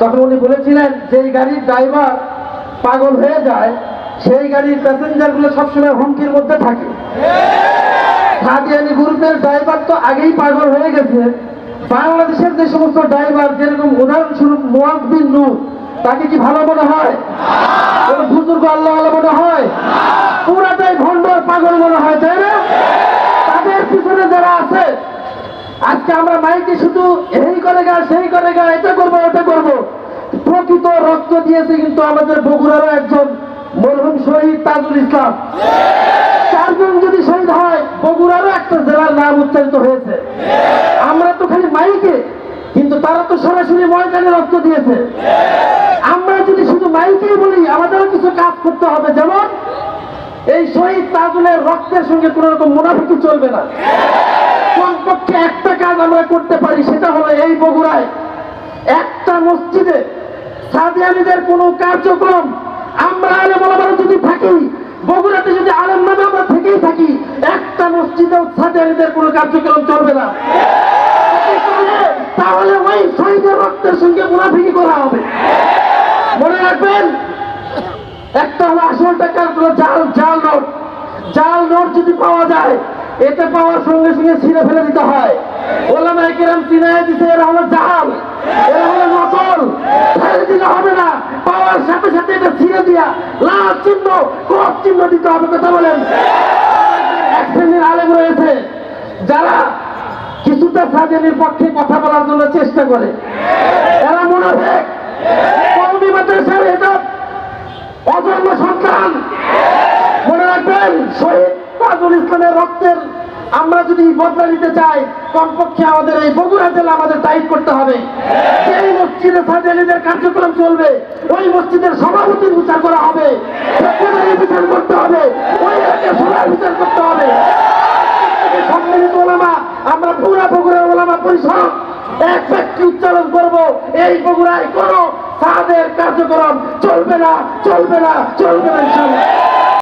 তখন উনি বলেছিলেন যে এই গাড়ির ড্রাইভার পাগল হয়ে যায়, সেই গাড়ির প্যাসেঞ্জারগুলো সবসময় হুমকির মধ্যে থাকে। কাদিয়ানি গ্রুপের ড্রাইভার তো আগেই পাগল হয়ে গেছে। বাংলাদেশের যে সমস্ত ড্রাইভার, যেরকম উদাহরণস্বরূপ মোয়াজ বিন নূর, তাকে কি ভালো মনে হয়? বুজুর্গ আল্লাহ আল্লাহ মনে হয়? পুরাটাই ভণ্ডর পাগল মনে হয়, তাই না? তাদের পিছনে যারা আছে আজকে আমরা মাইকে শুধু এই করে গা, সেই করে গা, এটা করব, ওটা করব। প্রকৃত রক্ত দিয়েছে কিন্তু আমাদের বগুড়ারও একজন মরহুম শহীদ তাজুল ইসলাম। চারজন যদি শহীদ হয়, বগুড়ারও একটা জেলার নাম উচ্চারিত হয়েছে। আমরা তো খালি মাইকে, কিন্তু তারা তো সরাসরি ময়দানে রক্ত দিয়েছে। আমরা যদি শুধু মাইকেই বলি, আমাদেরও কিছু কাজ করতে হবে। যেমন, এই শহীদ তাজুলের রক্তের সঙ্গে কোন রকম মুনাফিকি চলবে না। কমপক্ষে একটা আমরা করতে পারি সেটা হলো এই বগুড়ায় একটা মসজিদে সাদিয়ানিদের কোনো কার্যক্রম আমরা আলেম ওলামারা যদি থাকি, বগুড়াতে যদি আলেম নামে আমরা থেকেই থাকি, একটা মসজিদেও সাদিয়ানিদের কোনো কার্যক্রম চলবে না। তাহলে ওই শহীদের রক্তের সঙ্গে মুনাফিকি করা হবে। মনে রাখবেন, একটা হলো আসল টাকার জাল জাল নোট। জাল নোট যদি পাওয়া যায় এটা পাওয়ার সঙ্গে সঙ্গে ছিঁড়ে ফেলে দিতে হয়। ওলামা কেরাম চিনায় দিতে এরা হলো জাল এরা হলো নকল। ফেলে দিলে হবে না। পাওয়ার সাথে সাথে এটা ছিঁড়ে দিয়া লাল চিহ্ন, ক্রস চিহ্ন দিতে হবে, কথা বলেন। এক শ্রেণির আলেম রয়েছে, যারা কিছুটা সাজেনের পক্ষে কথা বলার জন্য চেষ্টা করে। এরা মনে হবে কৌমি অজন্ম সন্তান। মনে রাখবেন, শহীদ তাজুল ইসলামের রক্তের আমরা যদি বদলা নিতে চাই, কমপক্ষে আমাদের এই বগুড়া জেলা আমাদের টাইট করতে হবে। সেই মসজিদে সাজালিদের কার্যক্রম চলবে, ওই মসজিদের সভাপতির বিচার করা হবে। বিচার করতে হবে। ওই সবার বিচার করতে হবে। সম্মিলিত ওলামা, আমরা পুরা বগুড়ার ওলামা পরিষদ এক ব্যক্তি উচ্চারণ করব, এই বগুড়ায় কোনো সাদের কার্যক্রম চলবে না চলবে না চলবে না ইনশাল্লাহ